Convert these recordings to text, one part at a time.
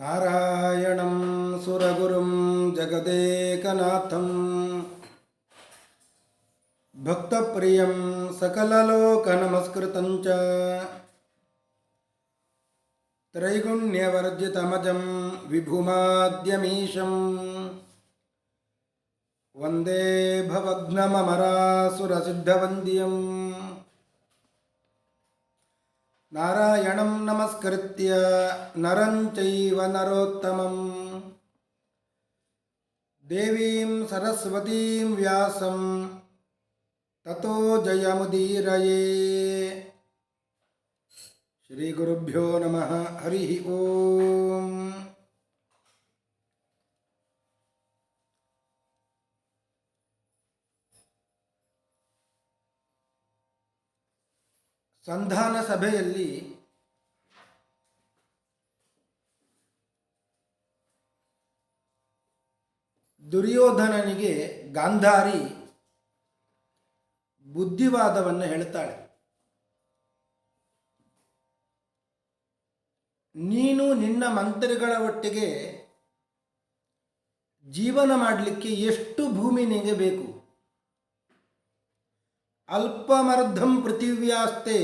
नारायणं सुरगुरुं जगदेकनाथं। भक्तप्रियं सकललोकनमस्कृतं च। त्रैगुण्यवर्जितमजं विभुमाद्यमीशं वन्दे भवघ्नममरासुरसिद्धवन्द्यम् नारायणं नमस्कृत्य नरं चैव नरोत्तमं देवीं सरस्वतीं व्यासं ततो जयमुदीरये। श्रीगुरुभ्यो नमः। हरिः ओम् ಸಂಧಾನ ಸಭೆಯಲ್ಲಿ ದುರ್ಯೋಧನನಿಗೆ ಗಾಂಧಾರಿ ಬುದ್ಧಿವಾದವನ್ನು ಹೇಳ್ತಾಳೆ. ನೀನು ನಿನ್ನ ಮಂತ್ರಿಗಳ ಒಟ್ಟಿಗೆ ಜೀವನ ಮಾಡಲಿಕ್ಕೆ ಎಷ್ಟು ಭೂಮಿ ನಿನಗೆ ಬೇಕು? ಅಲ್ಪಮರ್ಧಂ ಪೃಥಿವ್ಯಾಸ್ತೆ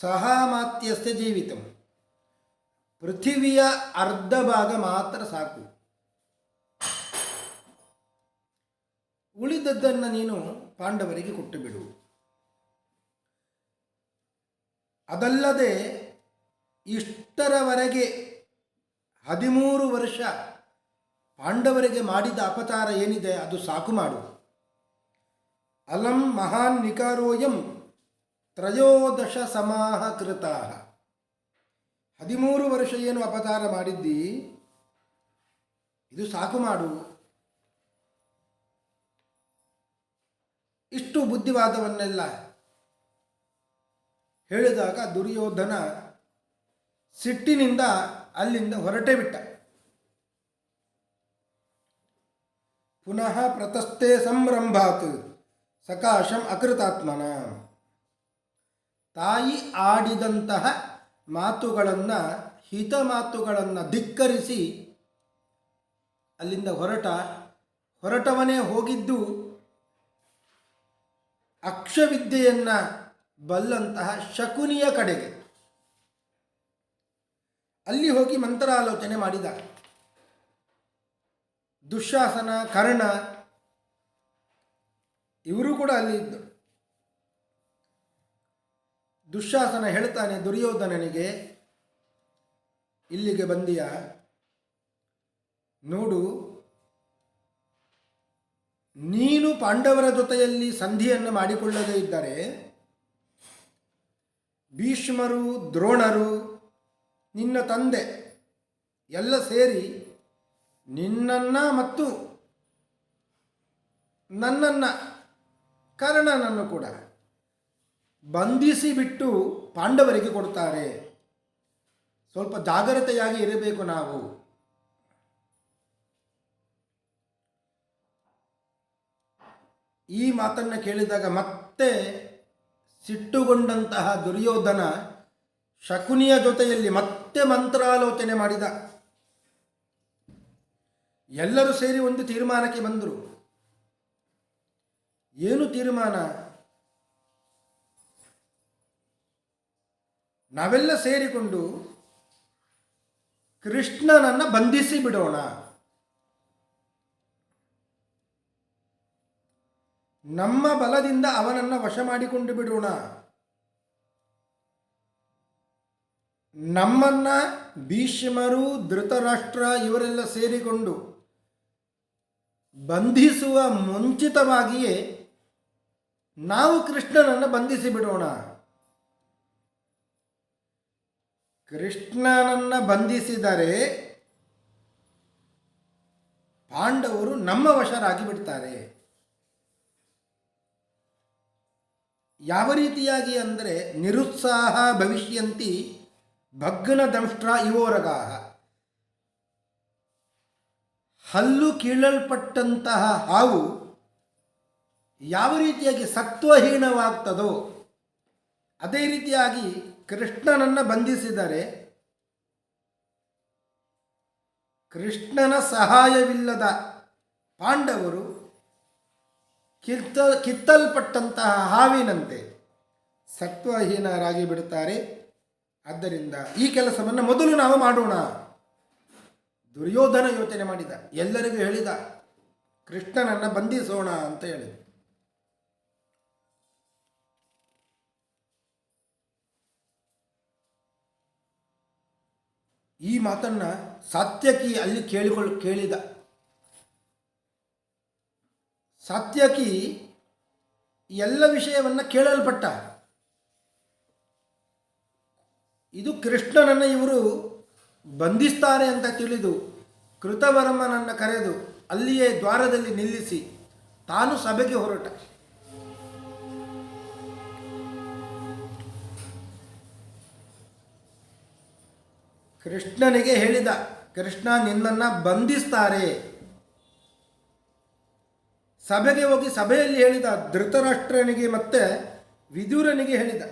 ಸಹಾಮಾತ್ಯಸ್ಯ ಜೀವಿತಂ. ಪೃಥಿವಿಯ ಅರ್ಧ ಭಾಗ ಮಾತ್ರ ಸಾಕು. ಉಳಿದದ್ದನ್ನು ನೀನು ಪಾಂಡವರಿಗೆ ಕೊಟ್ಟು ಬಿಡು ಅದಲ್ಲದೆ ಇಷ್ಟರವರೆಗೆ ಹದಿಮೂರು ವರ್ಷ ಪಾಂಡವರಿಗೆ ಮಾಡಿದ ಅಪಚಾರ ಏನಿದೆ ಅದು ಸಾಕು ಮಾಡು. ಅಲಂ ಮಹಾನ್ ನಿಕಾರೋಯಂ ತ್ರಯೋದಶ ಸಮಾಹ ಕೃತ ಹದಿಮೂರು ವರ್ಷ ಏನು ಅಪಚಾರ ಮಾಡಿದ್ದಿ? ಇದು ಸಾಕು ಮಾಡು. ಇಷ್ಟು ಬುದ್ಧಿವಾದವನ್ನೆಲ್ಲ ಹೇಳಿದಾಗ ದುರ್ಯೋಧನ ಸಿಟ್ಟಿನಿಂದ ಅಲ್ಲಿಂದ ಹೊರಟೇ ಬಿಟ್ಟ. ಪುನಃ ಪ್ರತಸ್ಥೆ ಸಂರಂಭಾತ್. ಸಕಾಶಂ ಅಕೃತಾತ್ಮನ. ತಾಯಿ ಆಡಿದಂತಹ ಮಾತುಗಳನ್ನು, ಹಿತ ಮಾತುಗಳನ್ನು ಧಿಕ್ಕರಿಸಿ ಅಲ್ಲಿಂದ ಹೊರಟ, ಹೊರಟವನೇ ಹೋಗಿದ್ದು ಅಕ್ಷವಿದ್ಯೆಯನ್ನು ಬಲ್ಲಂತಹ ಶಕುನಿಯ ಕಡೆಗೆ. ಅಲ್ಲಿ ಹೋಗಿ ಮಂತ್ರಾಲೋಚನೆ ಮಾಡಿದ. ದುಶ್ಯಾಸನ ಕರ್ಣ ಇವರು ಕೂಡ ಅಲ್ಲಿ ಇದ್ದು. ದುಶ್ಯಾಸನ ಹೇಳ್ತಾನೆ, ದುರ್ಯೋಧನನಿಗೆ ಇಲ್ಲಿಗೆ ಬಂದಿಯ? ನೋಡು, ನೀನು ಪಾಂಡವರ ಜೊತೆಯಲ್ಲಿ ಸಂಧಿಯನ್ನು ಮಾಡಿಕೊಳ್ಳದೇ ಇದ್ದರೆ ಭೀಷ್ಮರು, ದ್ರೋಣರು, ನಿನ್ನ ತಂದೆ ಎಲ್ಲ ಸೇರಿ ನಿನ್ನನ್ನು ಮತ್ತು ನನ್ನನ್ನು ಕರ್ಣನನ್ನು ಕೂಡ ಬಂಧಿಸಿ ಬಿಟ್ಟು ಪಾಂಡವರಿಗೆ ಕೊಡ್ತಾರೆ ಸ್ವಲ್ಪ ಜಾಗ್ರತೆಯಾಗಿ ಇರಬೇಕು ನಾವು. ಈ ಮಾತನ್ನು ಕೇಳಿದಾಗ ಮತ್ತೆ ಸಿಟ್ಟುಗೊಂಡಂತಹ ದುರ್ಯೋಧನ ಶಕುನಿಯ ಜೊತೆಯಲ್ಲಿ ಮತ್ತೆ ಮಂತ್ರಾಲೋಚನೆ ಮಾಡಿದ. ಎಲ್ಲರೂ ಸೇರಿ ಒಂದು ತೀರ್ಮಾನಕ್ಕೆ ಬಂದರು. ಏನು ತೀರ್ಮಾನ? ನಾವೆಲ್ಲ ಸೇರಿಕೊಂಡು ಕೃಷ್ಣನನ್ನು ಬಂಧಿಸಿ ಬಿಡೋಣ. ನಮ್ಮ ಬಲದಿಂದ ಅವನನ್ನು ವಶ ಮಾಡಿಕೊಂಡು ಬಿಡೋಣ. ನಮ್ಮನ್ನ ಭೀಷ್ಮರು, ಧೃತರಾಷ್ಟ್ರ ಇವರೆಲ್ಲ ಸೇರಿಕೊಂಡು ಬಂಧಿಸುವ ಮುಂಚಿತವಾಗಿಯೇ ನಾವು ಕೃಷ್ಣನನ್ನು ಬಂಧಿಸಿ ಬಿಡೋಣ ಕೃಷ್ಣನನ್ನು ಬಂಧಿಸಿದರೆ ಪಾಂಡವರು ನಮ್ಮ ವಶರಾಗಿ ಬಿಡ್ತಾರೆ ಯಾವ ರೀತಿಯಾಗಿ ಅಂದರೆ ನಿರುತ್ಸಾಹ ಭವಿಷ್ಯಂತಿ ಭಗ್ನ ದಂಷ್ಟ್ರ ಇವೋರಗಾಹ. ಹಲ್ಲು ಕೀಳಲ್ಪಟ್ಟಂತಹ ಹಾವು ಯಾವ ರೀತಿಯಾಗಿ ಸತ್ವಹೀನವಾಗ್ತದೋ ಅದೇ ರೀತಿಯಾಗಿ ಕೃಷ್ಣನನ್ನು ಬಂಧಿಸಿದರೆ ಕೃಷ್ಣನ ಸಹಾಯವಿಲ್ಲದ ಪಾಂಡವರು ಕಿತ್ತ ಕಿತ್ತಲ್ಪಟ್ಟಂತಹ ಹಾವಿನಂತೆ ಸತ್ವಹೀನರಾಗಿ ಬಿಡುತ್ತಾರೆ ಆದ್ದರಿಂದ ಈ ಕೆಲಸವನ್ನು ಮೊದಲು ನಾವು ಮಾಡೋಣ. ದುರ್ಯೋಧನ ಯೋಚನೆ ಮಾಡಿದ. ಎಲ್ಲರಿಗೂ ಹೇಳಿದ. ಕೃಷ್ಣನನ್ನು ಬಂಧಿಸೋಣ ಅಂತ ಹೇಳಿದ ಈ ಮಾತನ್ನ ಸಾತ್ಯಕಿ ಅಲ್ಲಿ ಕೇಳಿಕೊಳ್ಳ, ಕೇಳಿದ. ಸಾತ್ಯಕಿ ಎಲ್ಲ ವಿಷಯವನ್ನು ಕೇಳಲ್ಪಟ್ಟ. ಇದು ಕೃಷ್ಣನನ್ನು ಇವರು ಬಂಧಿಸ್ತಾರೆ ಅಂತ ತಿಳಿದು ಕೃತವರ್ಮನನ್ನು ಕರೆದು ಅಲ್ಲಿಯೇ ದ್ವಾರದಲ್ಲಿ ನಿಲ್ಲಿಸಿ ತಾನು ಸಭೆಗೆ ಹೊರಟ. ಕೃಷ್ಣನಿಗೆ ಹೇಳಿದ, ಕೃಷ್ಣ, ನಿನ್ನನ್ನು ಬಂಧಿಸ್ತಾರೆ. ಸಭೆಗೆ ಹೋಗಿ ಸಭೆಯಲ್ಲಿ ಹೇಳಿದ, ಧೃತರಾಷ್ಟ್ರನಿಗೆ ಮತ್ತೆ ವಿದುರನಿಗೆ ಹೇಳಿದ.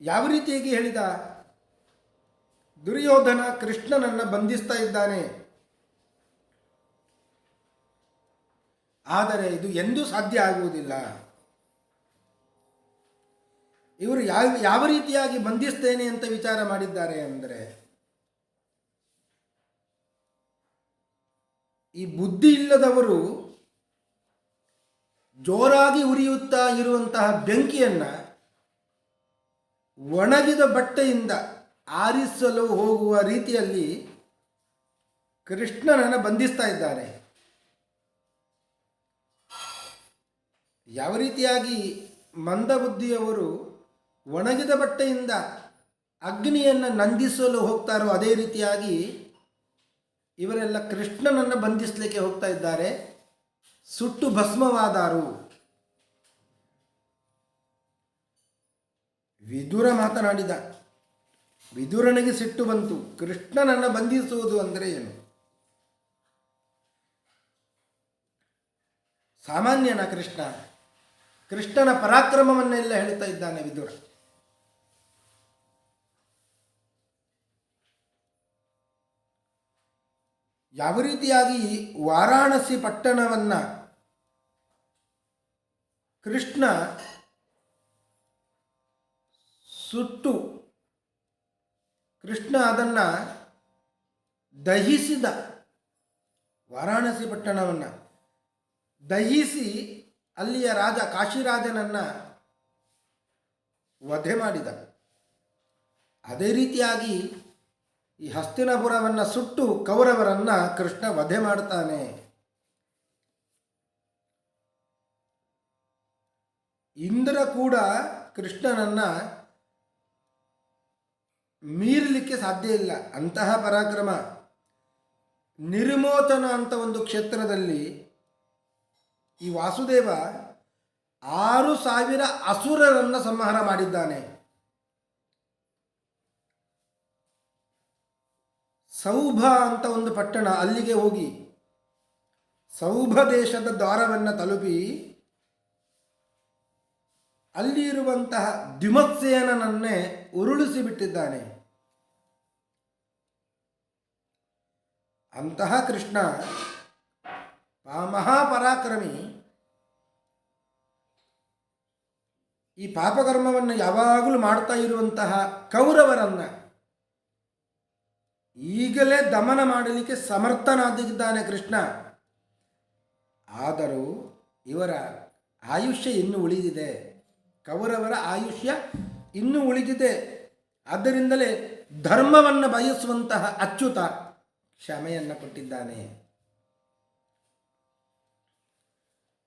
ಯಾವ ರೀತಿಯಾಗಿ ಹೇಳಿದ? ದುರ್ಯೋಧನ ಕೃಷ್ಣನನ್ನು ಬಂಧಿಸ್ತಾ ಇದ್ದಾನೆ. ಆದರೆ ಇದು ಎಂದೂ ಸಾಧ್ಯ ಆಗುವುದಿಲ್ಲ. ಇವರು ಯಾವ ಯಾವ ರೀತಿಯಾಗಿ ಬಂಧಿಸ್ತೇನೆ ಅಂತ ವಿಚಾರ ಮಾಡಿದ್ದಾರೆ ಅಂದರೆ, ಈ ಬುದ್ಧಿ ಇಲ್ಲದವರು ಜೋರಾಗಿ ಉರಿಯುತ್ತಾ ಇರುವಂತಹ ಬೆಂಕಿಯನ್ನು ಒಣಗಿದ ಬಟ್ಟೆಯಿಂದ ಆರಿಸಲು ಹೋಗುವ ರೀತಿಯಲ್ಲಿ ಕೃಷ್ಣನನ್ನು ಬಂಧಿಸ್ತಾ ಇದ್ದಾರೆ. ಯಾವ ರೀತಿಯಾಗಿ ಮಂದಬುದ್ಧಿಯವರು ಒಣಗಿದ ಬಟ್ಟೆಯಿಂದ ಅಗ್ನಿಯನ್ನು ನಂದಿಸಲು ಹೋಗ್ತಾರೋ ಅದೇ ರೀತಿಯಾಗಿ ಇವರೆಲ್ಲ ಕೃಷ್ಣನನ್ನು ಬಂಧಿಸಲಿಕ್ಕೆ ಹೋಗ್ತಾ ಇದ್ದಾರೆ. ಸುಟ್ಟು ಭಸ್ಮವಾದಾರು. ವಿದುರ ಮಾತನಾಡಿದ. ವಿದುರನಿಗೆ ಸಿಟ್ಟು ಬಂತು. ಕೃಷ್ಣನನ್ನು ಬಂಧಿಸುವುದು ಅಂದರೆ ಏನು? ಸಾಮಾನ್ಯನ ಕೃಷ್ಣ. ಕೃಷ್ಣನ ಪರಾಕ್ರಮವನ್ನೆಲ್ಲ ಹೇಳ್ತಾ ಇದ್ದಾನೆ ವಿದುರ. ಯಾವ ರೀತಿಯಾಗಿ ವಾರಾಣಸಿ ಪಟ್ಟಣವನ್ನು ಕೃಷ್ಣ ಸುಟ್ಟು ಕೃಷ್ಣ ಅದನ್ನು ದಹಿಸಿದ ವಾರಾಣಸಿ ಪಟ್ಟಣವನ್ನು ದಹಿಸಿ ಅಲ್ಲಿಯ ರಾಜ ಕಾಶಿರಾಜನನ್ನು ವಧೆ ಮಾಡಿದ. ಅದೇ ರೀತಿಯಾಗಿ ಈ ಹಸ್ತಿನಪುರವನ್ನು ಸುಟ್ಟು ಕೌರವರನ್ನು ಕೃಷ್ಣ ವಧೆ ಮಾಡ್ತಾನೆ. ಇಂದ್ರ ಕೂಡ ಕೃಷ್ಣನನ್ನು ಮೀರಲಿಕ್ಕೆ ಸಾಧ್ಯ ಇಲ್ಲ. ಅಂತಹ ಪರಾಕ್ರಮ. ನಿರ್ಮೋತನ ಅಂತ ಒಂದು ಕ್ಷೇತ್ರದಲ್ಲಿ ಈ ವಾಸುದೇವ ಆರು ಸಾವಿರ ಅಸುರರನ್ನು ಸಂಹಾರ ಮಾಡಿದ್ದಾನೆ. ಸೌಭ ಅಂತ ಒಂದು ಪಟ್ಟಣ ಅಲ್ಲಿಗೆ ಹೋಗಿ ಸೌಭ ದೇಶದ ದ್ವಾರವನ್ನು ತಲುಪಿ ಅಲ್ಲಿ ಇರುವಂತಹ ದ್ವಿಮತ್ಸೇನನ್ನೇ ಉರುಳಿಸಿ ಬಿಟ್ಟಿದ್ದಾನೆ ಅಂತಹ ಕೃಷ್ಣ ಮಹಾಪರಾಕ್ರಮಿ ಈ ಪಾಪಕರ್ಮವನ್ನು ಯಾವಾಗಲೂ ಮಾಡ್ತಾ ಇರುವಂತಹ ಕೌರವರನ್ನು ಈಗಲೇ ದಮನ ಮಾಡಲಿಕ್ಕೆ ಸಮರ್ಥನಾಗಿದ್ದಾನೆ ಕೃಷ್ಣ. ಆದರೂ ಇವರ ಆಯುಷ್ಯ ಇನ್ನೂ ಉಳಿದಿದೆ. ಕೌರವರ ಆಯುಷ್ಯ ಇನ್ನೂ ಉಳಿದಿದೆ. ಆದ್ದರಿಂದಲೇ ಧರ್ಮವನ್ನು ಬಯಸುವಂತಹ ಅಚ್ಯುತ ಕ್ಷಮೆಯನ್ನು ಕೊಟ್ಟಿದ್ದಾನೆ.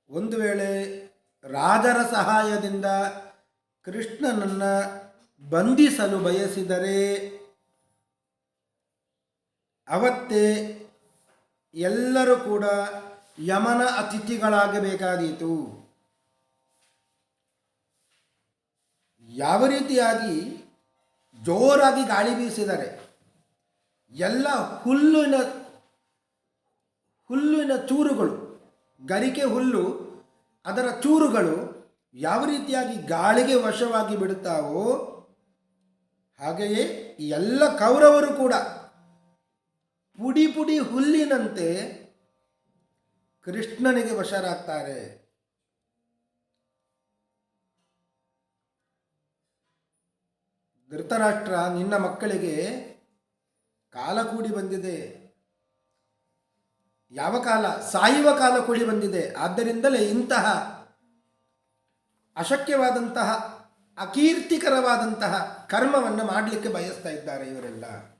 ಒಂದು ವೇಳೆ ರಾಜರ ಸಹಾಯದಿಂದ ಕೃಷ್ಣನನ್ನು ಬಂಧಿಸಲು ಬಯಸಿದರೆ ಅವತ್ತೇ ಎಲ್ಲರೂ ಕೂಡ ಯಮನ ಅತಿಥಿಗಳಾಗಬೇಕಾದೀತು. ಯಾವ ರೀತಿಯಾಗಿ ಜೋರಾಗಿ ಗಾಳಿ ಬೀಸಿದರೆ, ಎಲ್ಲ ಹುಲ್ಲಿನ ಹುಲ್ಲಿನ ಚೂರುಗಳು, ಗರಿಕೆ ಹುಲ್ಲು, ಅದರ ಚೂರುಗಳು ಯಾವ ರೀತಿಯಾಗಿ ಗಾಳಿಗೆ ವಶವಾಗಿ ಬಿಡುತ್ತಾವೋ, ಹಾಗೆಯೇ ಎಲ್ಲ ಕೌರವರು ಕೂಡ ಪುಡಿ ಪುಡಿ ಹುಲ್ಲಿನಂತೆ ಕೃಷ್ಣನಿಗೆ ವಶರಾಗ್ತಾರೆ ಧೃತರಾಷ್ಟ್ರ ನಿನ್ನ ಮಕ್ಕಳಿಗೆ ಕಾಲ ಕೂಡಿ ಬಂದಿದೆ. ಯಾವ ಕಾಲ? ಸಾಯುವ ಕಾಲ ಕೂಡಿ ಬಂದಿದೆ. ಆದ್ದರಿಂದಲೇ ಇಂತಹ ಅಶಕ್ಯವಾದಂತಹ ಅಕೀರ್ತಿಕರವಾದಂತಹ ಕರ್ಮವನ್ನು ಮಾಡಲಿಕ್ಕೆ ಬಯಸ್ತಾ ಇದ್ದಾರೆ ಇವರೆಲ್ಲ.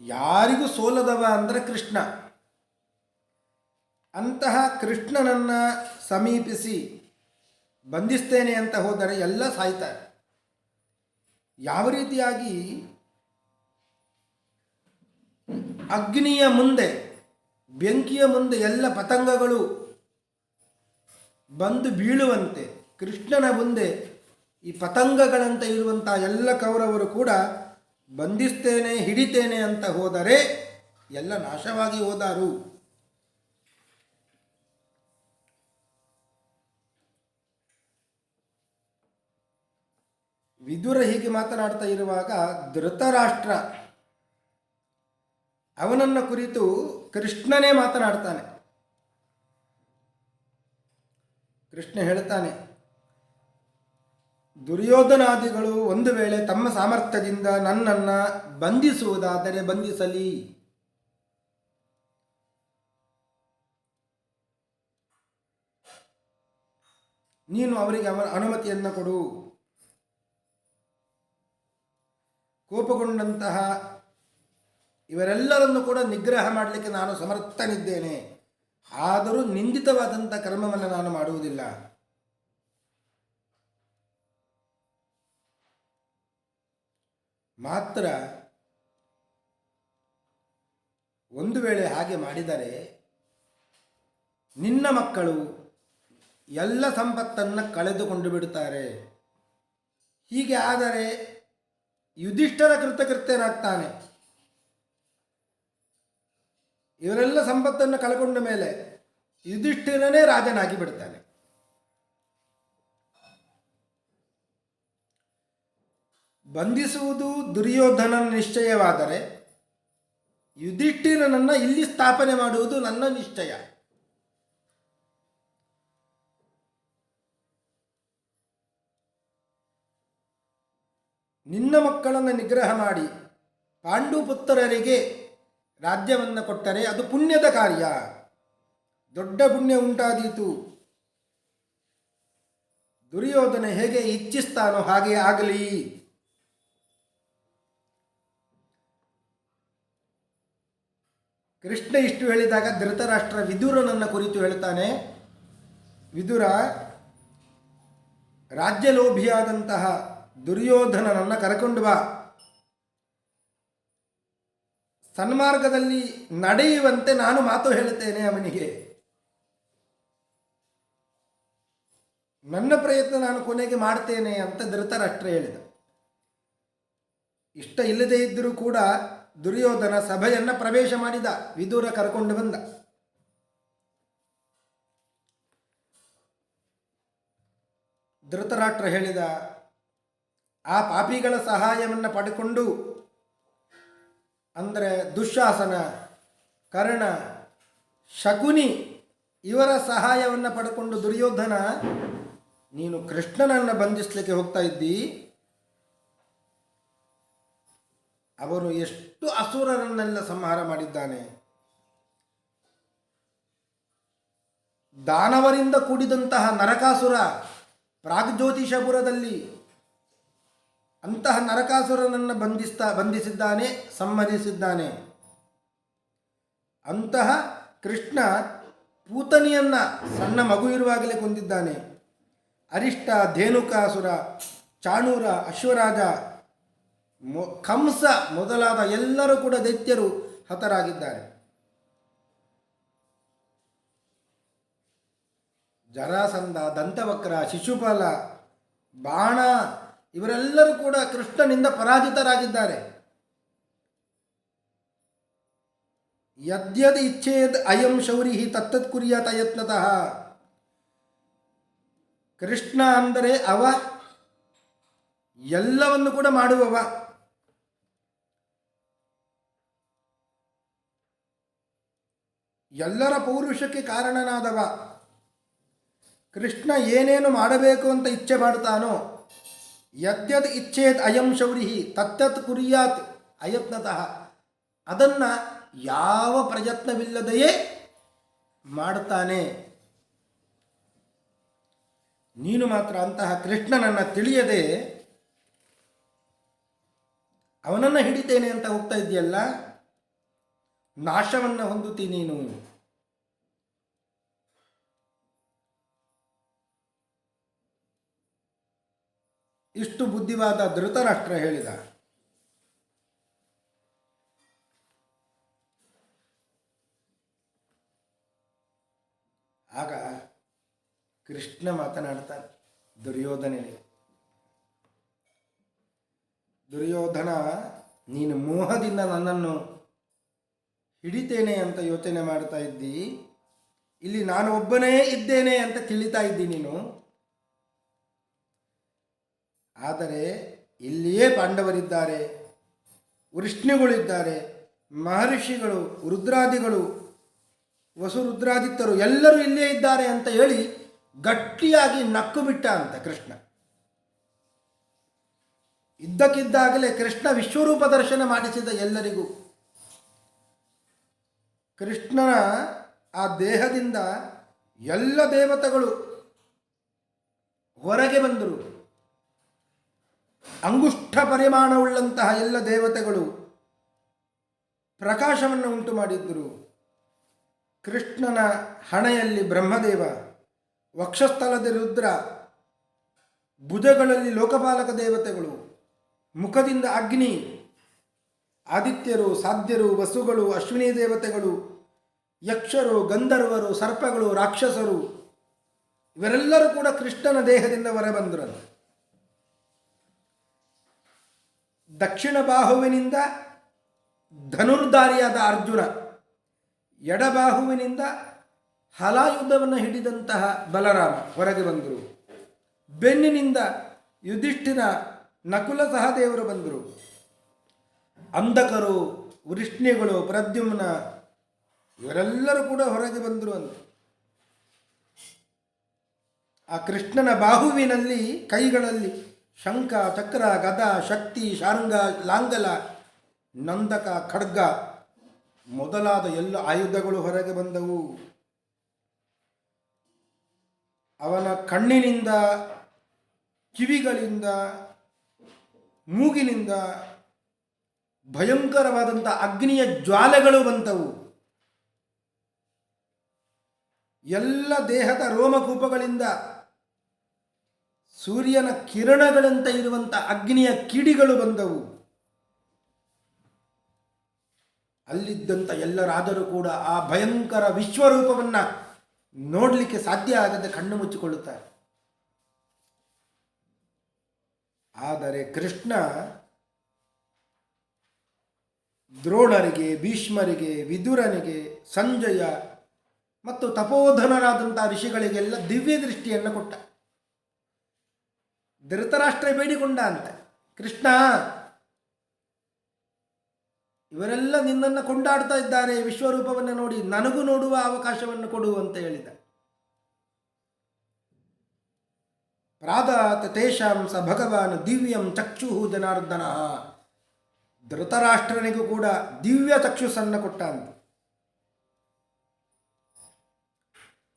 ಯಾರಿಗೂ ಸೋಲದವ ಅಂದರೆ ಕೃಷ್ಣ. ಅಂತಹ ಕೃಷ್ಣನನ್ನು ಸಮೀಪಿಸಿ ಬಂಧಿಸ್ತೇನೆ ಅಂತ ಹೋದರೆ ಎಲ್ಲ ಸಾಯ್ತಾರೆ. ಯಾವ ರೀತಿಯಾಗಿ? ಅಗ್ನಿಯ ಮುಂದೆ, ಬೆಂಕಿಯ ಮುಂದೆ ಎಲ್ಲ ಪತಂಗಗಳು ಬಂದು ಬೀಳುವಂತೆ, ಕೃಷ್ಣನ ಮುಂದೆ ಈ ಪತಂಗಗಳಂತೆ ಇರುವಂಥ ಎಲ್ಲ ಕೌರವರು ಕೂಡ ಬಂಧಿಸ್ತೇನೆ, ಹಿಡಿತೇನೆ ಅಂತ ಹೋದರೆ ಎಲ್ಲ ನಾಶವಾಗಿ ಹೋದಾರು. ವಿದುರ ಹೀಗೆ ಮಾತನಾಡ್ತಾ ಇರುವಾಗ ಧೃತರಾಷ್ಟ್ರ ಅವನನ್ನು ಕುರಿತು ಕೃಷ್ಣನೇ ಮಾತನಾಡ್ತಾನೆ. ಕೃಷ್ಣ ಹೇಳ್ತಾನೆ ದುರ್ಯೋಧನಾದಿಗಳು ಒಂದು ವೇಳೆ ತಮ್ಮ ಸಾಮರ್ಥ್ಯದಿಂದ ನನ್ನನ್ನು ಬಂಧಿಸುವುದಾದರೆ ಬಂಧಿಸಲಿ. ನೀನು ಅವರಿಗೆ ಅವರ ಅನುಮತಿಯನ್ನು ಕೊಡು. ಕೋಪಗೊಂಡಂತಹ ಇವರೆಲ್ಲರನ್ನು ಕೂಡ ನಿಗ್ರಹ ಮಾಡಲಿಕ್ಕೆ ನಾನು ಸಮರ್ಥನಿದ್ದೇನೆ. ಆದರೂ ನಿಂದಿತವಾದಂಥ ಕರ್ಮವನ್ನು ನಾನು ಮಾಡುವುದಿಲ್ಲ. ಮಾತ್ರ ಒಂದು ವೇಳೆ ಹಾಗೆ ಮಾಡಿದರೆ ನಿನ್ನ ಮಕ್ಕಳು ಎಲ್ಲ ಸಂಪತ್ತನ್ನು ಕಳೆದುಕೊಂಡು ಬಿಡುತ್ತಾರೆ. ಹೀಗೆ ಆದರೆ ಯುಧಿಷ್ಠರ ಕೃತಕೃತ್ಯನಾಗ್ತಾನೆ. ಇವರೆಲ್ಲ ಸಂಪತ್ತನ್ನು ಕಳ್ಕೊಂಡ ಮೇಲೆ ಯುಧಿಷ್ಠಿರನೇ ರಾಜನಾಗಿ ಬಿಡ್ತಾನೆ ಬಂಧಿಸುವುದು ದುರ್ಯೋಧನ ನಿಶ್ಚಯವಾದರೆ ಯುಧಿಷ್ಠಿರನನ್ನು ಇಲ್ಲಿ ಸ್ಥಾಪನೆ ಮಾಡುವುದು ನನ್ನ ನಿಶ್ಚಯ. ನಿನ್ನ ಮಕ್ಕಳನ್ನು ನಿಗ್ರಹ ಮಾಡಿ ಪಾಂಡುಪುತ್ರರಿಗೆ ರಾಜ್ಯವನ್ನು ಕೊಟ್ಟರೆ ಅದು ಪುಣ್ಯದ ಕಾರ್ಯ. ದೊಡ್ಡ ಪುಣ್ಯ ಉಂಟಾದೀತು. ದುರ್ಯೋಧನ ಹೇಗೆ ಇಚ್ಛಿಸ್ತಾನೋ ಹಾಗೆ ಆಗಲಿ. ಕೃಷ್ಣ ಇಷ್ಟು ಹೇಳಿದಾಗ ಧೃತರಾಷ್ಟ್ರ ವಿದುರನನ್ನ ಕುರಿತು ಹೇಳ್ತಾನೆ. ವಿದುರ, ರಾಜ್ಯಲೋಭಿಯಾದಂತಹ ದುರ್ಯೋಧನನನ್ನು ಕರಕೊಂಡು ಬಾ. ಸನ್ಮಾರ್ಗದಲ್ಲಿ ನಡೆಯುವಂತೆ ನಾನು ಮಾತು ಹೇಳುತ್ತೇನೆ ಅವನಿಗೆ. ನನ್ನ ಪ್ರಯತ್ನ ನಾನು ಕೊನೆಗೆ ಮಾಡ್ತೇನೆ ಅಂತ ಧೃತರಾಷ್ಟ್ರ ಹೇಳಿದ. ಇಷ್ಟ ಇಲ್ಲದೇ ಇದ್ದರೂ ಕೂಡ ದುರ್ಯೋಧನ ಸಭೆಯನ್ನು ಪ್ರವೇಶ ಮಾಡಿದ. ವಿದೂರ ಕರ್ಕೊಂಡು ಬಂದ. ಧೃತರಾಷ್ಟ್ರ ಹೇಳಿದ, ಆ ಪಾಪಿಗಳ ಸಹಾಯವನ್ನು ಪಡ್ಕೊಂಡು, ಅಂದರೆ ದುಶ್ಯಾಸನ ಕರ್ಣ, ಶಕುನಿ, ಇವರ ಸಹಾಯವನ್ನು ಪಡ್ಕೊಂಡು ದುರ್ಯೋಧನ, ನೀನು ಕೃಷ್ಣನನ್ನು ಬಂಧಿಸಲಿಕ್ಕೆ ಹೋಗ್ತಾ ಇದ್ದಿ? ಅವನು ಎಷ್ಟು ಅಸುರರನ್ನೆಲ್ಲ ಸಂಹಾರ ಮಾಡಿದ್ದಾನೆ. ದಾನವರಿಂದ ಕೂಡಿದಂತಹ ನರಕಾಸುರ ಪ್ರಾಗ್ಜ್ಯೋತಿಷಪುರದಲ್ಲಿ ಅಂತಹ ನರಕಾಸುರನನ್ನು ಬಂಧಿಸ್ತಾ ಬಂಧಿಸಿದ್ದಾನೆ, ಸಂಹರಿಸಿದ್ದಾನೆ. ಅಂತಹ ಕೃಷ್ಣ ಪೂತನಿಯನ್ನ ಸಣ್ಣ ಮಗು ಇರುವಾಗಲೇ ಕೊಂದಿದ್ದಾನೆ. ಅರಿಷ್ಟ, ಧೇನುಕಾಸುರ, ಚಾಣೂರ, ಅಶ್ವರಾಜ ಕಂಸ ಮೊದಲಾದ ಎಲ್ಲರೂ ಕೂಡ ದೈತ್ಯರು ಹತರಾಗಿದ್ದಾರೆ. ಜರಾಸಂಧ, ದಂತವಕ್ರ, ಶಿಶುಪಾಲ, ಬಾಣ, ಇವರೆಲ್ಲರೂ ಕೂಡ ಕೃಷ್ಣನಿಂದ ಪರಾಜಿತರಾಗಿದ್ದಾರೆ. ಯದ್ಯದ್ ಇಚ್ಛೇದ್ ಅಯಂ ಶೌರಿ ತತ್ತತ್ ಕುರಿಯಾತ ಯತ್ನತಃ. ಕೃಷ್ಣ ಅಂದರೆ ಅವ, ಎಲ್ಲವನ್ನು ಕೂಡ ಮಾಡುವವ. ಎಲ್ಲರ ಪೌರುಷಕ್ಕೆ ಕಾರಣನಾದವ. ಕೃಷ್ಣ ಏನೇನು ಮಾಡಬೇಕು ಅಂತ ಇಚ್ಛೆ ಮಾಡ್ತಾನೋ, ಯದ್ಯದ್ ಇಚ್ಛೇತ್ ಅಯಂ ಶೌರಿಹಿ ತತ್ತತ್ ಕುರಿಯಾತ್ ಅಯತ್ನತಃ, ಅದನ್ನು ಯಾವ ಪ್ರಯತ್ನವಿಲ್ಲದೆಯೇ ಮಾಡ್ತಾನೆ. ನೀನು ಮಾತ್ರ ಅಂತಹ ಕೃಷ್ಣನನ್ನು ತಿಳಿಯದೆ ಅವನನ್ನು ಹಿಡಿತೇನೆ ಅಂತ ಹೋಗ್ತಾ ಇದೆಯಲ್ಲ? ನಾಶವನ್ನು ಹೊಂದುತ್ತಿ ನೀನು. ಇಷ್ಟು ಬುದ್ಧಿವಾದ ಧೃತರಾಷ್ಟ್ರ ಹೇಳಿದ. ಆಗ ಕೃಷ್ಣ ಮಾತನಾಡ್ತಾನೆ ದುರ್ಯೋಧನನಿಗೆ ದುರ್ಯೋಧನ, ನೀನು ಮೋಹದಿಂದ ನನ್ನನ್ನು ಹಿಡಿತೇನೆ ಅಂತ ಯೋಚನೆ ಮಾಡ್ತಾ ಇದ್ದಿ. ಇಲ್ಲಿ ನಾನು ಒಬ್ಬನೇ ಇದ್ದೇನೆ ಅಂತ ತಿಳಿತಾ ಇದ್ದಿ ನೀನು. ಆದರೆ ಇಲ್ಲಿಯೇ ಪಾಂಡವರಿದ್ದಾರೆ, ವೃಷ್ಣಿಗಳಿದ್ದಾರೆ, ಮಹರ್ಷಿಗಳು, ರುದ್ರಾದಿಗಳು, ವಸುರುದ್ರಾದಿತ್ಯರು ಎಲ್ಲರೂ ಇಲ್ಲೇ ಇದ್ದಾರೆ ಅಂತ ಹೇಳಿ ಗಟ್ಟಿಯಾಗಿ ನಕ್ಕು ಬಿಟ್ಟ ಅಂತ ಕೃಷ್ಣ. ಇದ್ದಕ್ಕಿದ್ದಾಗಲೇ ಕೃಷ್ಣ ವಿಶ್ವರೂಪ ದರ್ಶನ ಮಾಡಿಸಿದ ಎಲ್ಲರಿಗೂ. ಕೃಷ್ಣನ ಆ ದೇಹದಿಂದ ಎಲ್ಲ ದೇವತೆಗಳು ಹೊರಗೆ ಬಂದರು. ಅಂಗುಷ್ಠ ಪರಿಮಾಣವುಳ್ಳಂತಹ ಎಲ್ಲ ದೇವತೆಗಳು ಪ್ರಕಾಶವನ್ನು ಉಂಟು ಮಾಡಿದ್ದರು. ಕೃಷ್ಣನ ಹಣೆಯಲ್ಲಿ ಬ್ರಹ್ಮದೇವ ವಕ್ಷಸ್ಥಲದ ರುದ್ರ, ಭುಜಗಳಲ್ಲಿ ಲೋಕಪಾಲಕ ದೇವತೆಗಳು, ಮುಖದಿಂದ ಅಗ್ನಿ ಆದಿತ್ಯರು, ಸಾಧ್ಯರು, ವಸುಗಳು, ಅಶ್ವಿನಿ ದೇವತೆಗಳು, ಯಕ್ಷರು, ಗಂಧರ್ವರು, ಸರ್ಪಗಳು, ರಾಕ್ಷಸರು, ಇವರೆಲ್ಲರೂ ಕೂಡ ಕೃಷ್ಣನ ದೇಹದಿಂದ ಹೊರಬಂದರು ದಕ್ಷಿಣ ಬಾಹುವಿನಿಂದ ಧನುರ್ಧಾರಿಯಾದ ಅರ್ಜುನ ಎಡಬಾಹುವಿನಿಂದ ಹಲಾಯುಧವನ್ನು ಹಿಡಿದಂತಹ ಬಲರಾಮ ಹೊರಗೆ ಬಂದರು. ಬೆನ್ನಿನಿಂದ ಯುಧಿಷ್ಠಿರ ನಕುಲ ಸಹದೇವರು ಬಂದರು. ಅಂಧಕರು, ವೃಷ್ಣಿಗಳು, ಪ್ರದ್ಯುಮ್ನ, ಇವರೆಲ್ಲರೂ ಕೂಡ ಹೊರಗೆ ಬಂದರು ಅಂತ. ಆ ಕೃಷ್ಣನ ಬಾಹುವಿನಲ್ಲಿ, ಕೈಗಳಲ್ಲಿ ಶಂಖ, ಚಕ್ರ, ಗದ, ಶಕ್ತಿ, ಶಾರಂಗ, ಲಾಂಗಲ, ನಂದಕ, ಖಡ್ಗ ಮೊದಲಾದ ಎಲ್ಲ ಆಯುಧಗಳು ಹೊರಗೆ ಬಂದವು. ಅವನ ಕಣ್ಣಿನಿಂದ, ಕಿವಿಗಳಿಂದ, ಮೂಗಿನಿಂದ ಭಯಂಕರವಾದಂಥ ಅಗ್ನಿಯ ಜ್ವಾಲೆಗಳು ಬಂತವು. ಎಲ್ಲ ದೇಹದ ರೋಮಕೂಪಗಳಿಂದ ಸೂರ್ಯನ ಕಿರಣಗಳಂತೆ ಇರುವಂಥ ಅಗ್ನಿಯ ಕಿಡಿಗಳು ಬಂದವು. ಅಲ್ಲಿದ್ದಂಥ ಎಲ್ಲರಾದರೂ ಕೂಡ ಆ ಭಯಂಕರ ವಿಶ್ವರೂಪವನ್ನು ನೋಡಲಿಕ್ಕೆ ಸಾಧ್ಯ ಆಗದೆ ಕಣ್ಣು ಮುಚ್ಚಿಕೊಳ್ಳುತ್ತಾರೆ. ಆದರೆ ಕೃಷ್ಣ ದ್ರೋಣರಿಗೆ, ಭೀಷ್ಮರಿಗೆ, ವಿದುರನಿಗೆ, ಸಂಜಯ ಮತ್ತು ತಪೋಧನರಾದಂಥ ಋಷಿಗಳಿಗೆಲ್ಲ ದಿವ್ಯ ದೃಷ್ಟಿಯನ್ನು ಕೊಟ್ಟ. ಧೃತರಾಷ್ಟ್ರ ಬೇಡಿಕೊಂಡ ಅಂತ. ಕೃಷ್ಣ, ಇವರೆಲ್ಲ ನಿನ್ನನ್ನು ಕೊಂಡಾಡ್ತಾ ಇದ್ದಾರೆ. ವಿಶ್ವರೂಪವನ್ನು ನೋಡಿ, ನನಗೂ ನೋಡುವ ಅವಕಾಶವನ್ನು ಕೊಡು ಅಂತ ಹೇಳಿದ. ಪ್ರಾದಾತ್ ತೇಷಾಂಸ ಭಗವಾನ್ ದಿವ್ಯಂ ಚಕ್ಷು ಜನಾರ್ದನ ಧೃತರಾಷ್ಟ್ರನಿಗೂ ಕೂಡ ದಿವ್ಯ ಚಕ್ಷುಸನ್ನು ಕೊಟ್ಟ ಅಂತ.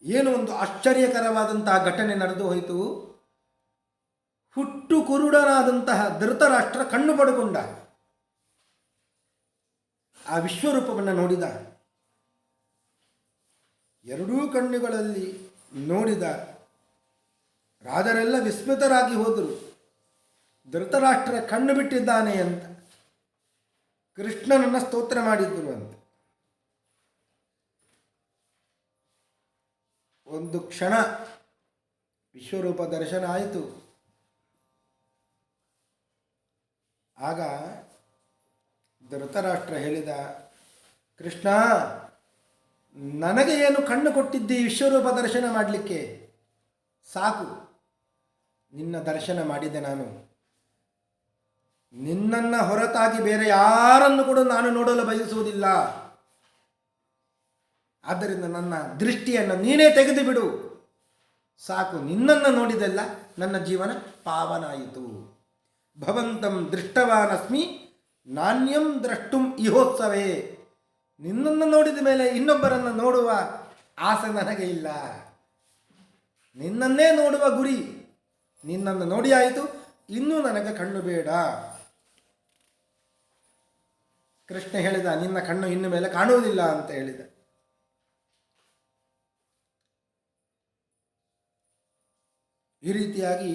ಏನು ಒಂದು ಆಶ್ಚರ್ಯಕರವಾದಂತಹ ಘಟನೆ ನಡೆದು ಹೋಯಿತು. ಹುಟ್ಟು ಕುರುಡನಾದಂತಹ ಧೃತರಾಷ್ಟ್ರ ಕಣ್ಣು ಪಡ್ಕೊಂಡ. ಆ ವಿಶ್ವರೂಪವನ್ನು ನೋಡಿದ. ಎರಡೂ ಕಣ್ಣುಗಳಲ್ಲಿ ನೋಡಿದ. ರಾಜರೆಲ್ಲ ವಿಸ್ಮಿತರಾಗಿ ಹೋದರು. ಧೃತರಾಷ್ಟ್ರ ಕಣ್ಣು ಬಿಟ್ಟಿದ್ದಾನೆ ಅಂತ. ಕೃಷ್ಣನನ್ನು ಸ್ತೋತ್ರ ಮಾಡಿದ್ದರು ಅಂತ. ಒಂದು ಕ್ಷಣ ವಿಶ್ವರೂಪ ದರ್ಶನ ಆಯಿತು. ಆಗ ಧೃತರಾಷ್ಟ್ರ ಹೇಳಿದ, ಕೃಷ್ಣ, ನನಗೆ ಏನು ಕಣ್ಣು ಕೊಟ್ಟಿದ್ದಿ ವಿಶ್ವರೂಪ ದರ್ಶನ ಮಾಡಲಿಕ್ಕೆ? ಸಾಕು, ನಿನ್ನ ದರ್ಶನ ಮಾಡಿದೆ ನಾನು. ನಿನ್ನನ್ನು ಹೊರತಾಗಿ ಬೇರೆ ಯಾರನ್ನು ಕೂಡ ನಾನು ನೋಡಲು ಬಯಸುವುದಿಲ್ಲ. ಆದ್ದರಿಂದ ನನ್ನ ದೃಷ್ಟಿಯನ್ನು ನೀನೇ ತೆಗೆದು ಬಿಡು ಸಾಕು, ನಿನ್ನನ್ನು ನೋಡಿದೆಲ್ಲ ನನ್ನ ಜೀವನ ಪಾವನಾಯಿತು. ಭವಂತಂ ದೃಷ್ಟವಾನಸ್ಮಿ, ನಾಣ್ಯಂ ದ್ರಷ್ಟುಂ ಇಹೋತ್ಸವೇ. ನಿನ್ನನ್ನು ನೋಡಿದ ಮೇಲೆ ಇನ್ನೊಬ್ಬರನ್ನು ನೋಡುವ ಆಸೆ ನನಗೆ ಇಲ್ಲ. ನಿನ್ನನ್ನೇ ನೋಡುವ ಗುರಿ ನಿನ್ನನ್ನು ನೋಡಿ ಆಯಿತು, ಇನ್ನೂ ನನಗೆ ಕಣ್ಣು ಬೇಡ. ಕೃಷ್ಣ ಹೇಳಿದ, ನಿನ್ನ ಕಣ್ಣು ಇನ್ನು ಮೇಲೆ ಕಾಣುವುದಿಲ್ಲ ಅಂತ ಹೇಳಿದ. ಈ ರೀತಿಯಾಗಿ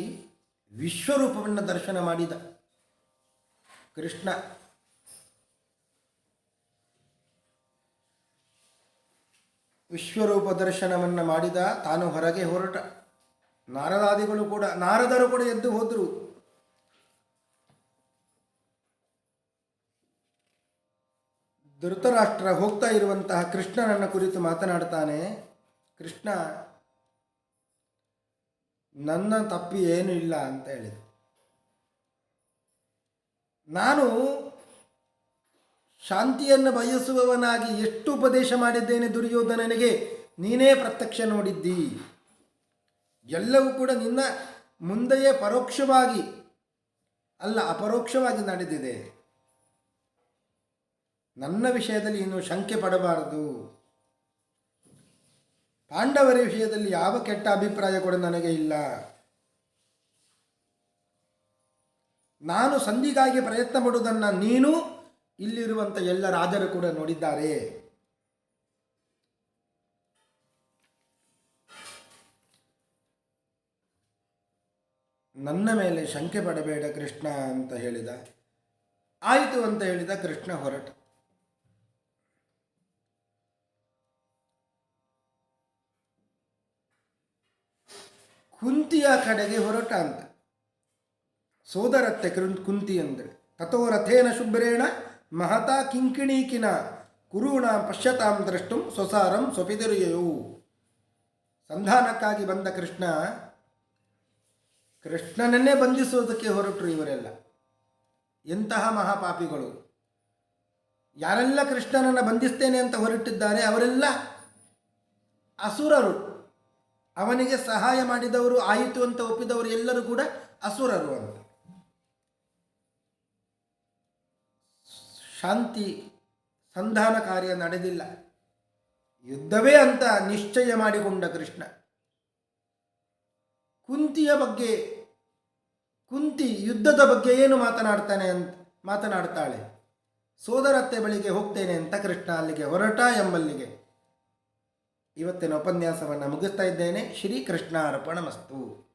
ವಿಶ್ವರೂಪವನ್ನು ದರ್ಶನ ಮಾಡಿದ ಕೃಷ್ಣ. ವಿಶ್ವರೂಪ ದರ್ಶನವನ್ನು ಮಾಡಿದ ತಾನು ಹೊರಗೆ ಹೊರಟ. ನಾರದಾದಿಗಳು ಕೂಡ, ನಾರದರು ಕೂಡ ಎದ್ದು ಹೋದರು. ಧೃತರಾಷ್ಟ್ರ ಹೋಗ್ತಾ ಇರುವಂತಹ ಕೃಷ್ಣನನ್ನ ಕುರಿತು ಮಾತನಾಡ್ತಾನೆ. ಕೃಷ್ಣ, ನನ್ನ ತಪ್ಪಿ ಏನು ಇಲ್ಲ ಅಂತ ಹೇಳಿದ. ನಾನು ಶಾಂತಿಯನ್ನು ಬಯಸುವವನಾಗಿ ಎಷ್ಟು ಉಪದೇಶ ಮಾಡಿದ್ದೇನೆ ದುರ್ಯೋಧನನಿಗೆ, ನೀನೇ ಪ್ರತ್ಯಕ್ಷ ನೋಡಿದ್ದಿ. ಎಲ್ಲವೂ ಕೂಡ ನಿನ್ನ ಮುಂದೆಯೇ ಪರೋಕ್ಷವಾಗಿ, ಅಲ್ಲ ಅಪರೋಕ್ಷವಾಗಿ ನಡೆದಿದೆ. ನನ್ನ ವಿಷಯದಲ್ಲಿ ಇನ್ನು ಶಂಕೆ ಪಡಬಾರದು. ಪಾಂಡವರ ವಿಷಯದಲ್ಲಿ ಯಾವ ಕೆಟ್ಟ ಅಭಿಪ್ರಾಯ ಕೂಡ ನನಗೆ ಇಲ್ಲ. ನಾನು ಸಂಧಿಗಾಗಿ ಪ್ರಯತ್ನ ಪಡುವುದನ್ನು ನೀನು ಇಲ್ಲಿರುವಂಥ ಎಲ್ಲ ರಾಜರು ಕೂಡ ನೋಡಿದ್ದಾರೆ. ನನ್ನ ಮೇಲೆ ಶಂಕೆ ಪಡಬೇಡ ಕೃಷ್ಣ ಅಂತ ಹೇಳಿದ. ಆಯಿತು ಅಂತ ಹೇಳಿದ ಕೃಷ್ಣ ಹೊರಟ. ಕುಂತಿಯ ಕಡೆಗೆ ಹೊರಟ ಅಂತ ಸೋದರತ್ತೆ ಕುಂತಿ ಅಂದರೆ ತಥೋ ರಥೇನ ಶುಭ್ರೇಣ ಮಹತಾ ಕಿಂಕಿಣೀಕಿನ ಕುರುಣ ಪಶ್ಯತಾಂ ದ್ರಷ್ಟು ಸ್ವಸಾರಂ ಸ್ವಪಿದರಿಯು ಸಂಧಾನಕ್ಕಾಗಿ ಬಂದ ಕೃಷ್ಣ, ಕೃಷ್ಣನನ್ನೇ ಬಂಧಿಸುವುದಕ್ಕೆ ಹೊರಟರು ಇವರೆಲ್ಲ. ಎಂತಹ ಮಹಾಪಾಪಿಗಳು. ಯಾರೆಲ್ಲ ಕೃಷ್ಣನನ್ನು ಬಂಧಿಸ್ತೇನೆ ಅಂತ ಹೊರಟಿದ್ದಾರೆ ಅವರೆಲ್ಲ ಅಸುರರು. ಅವನಿಗೆ ಸಹಾಯ ಮಾಡಿದವರು, ಆಯಿತು ಅಂತ ಒಪ್ಪಿದವರು ಎಲ್ಲರೂ ಕೂಡ ಅಸುರರು ಅಂತ. ಶಾಂತಿ ಸಂಧಾನ ಕಾರ್ಯ ನಡೆದಿಲ್ಲ. ಯುದ್ಧವೇ ಅಂತ ನಿಶ್ಚಯ ಮಾಡಿಕೊಂಡ ಕೃಷ್ಣ. ಕುಂತಿಯ ಬಗ್ಗೆ, ಕುಂತಿ ಯುದ್ಧದ ಬಗ್ಗೆ ಏನು ಮಾತನಾಡ್ತಾನೆ ಅಂತ, ಮಾತನಾಡ್ತಾಳೆ? ಸೋದರತ್ತೆ ಬಳಿಗೆ ಹೋಗ್ತೇನೆ ಅಂತ ಕೃಷ್ಣ ಅಲ್ಲಿಗೆ ಹೊರಟ ಎಂಬಲ್ಲಿಗೆ. ಇವತ್ತಿನ ಉಪನ್ಯಾಸವನ್ನು ಮುಗಿಸ್ತಾ ಇದ್ದೇನೆ. ಶ್ರೀ ಕೃಷ್ಣ ಅರ್ಪಣ ಮಸ್ತು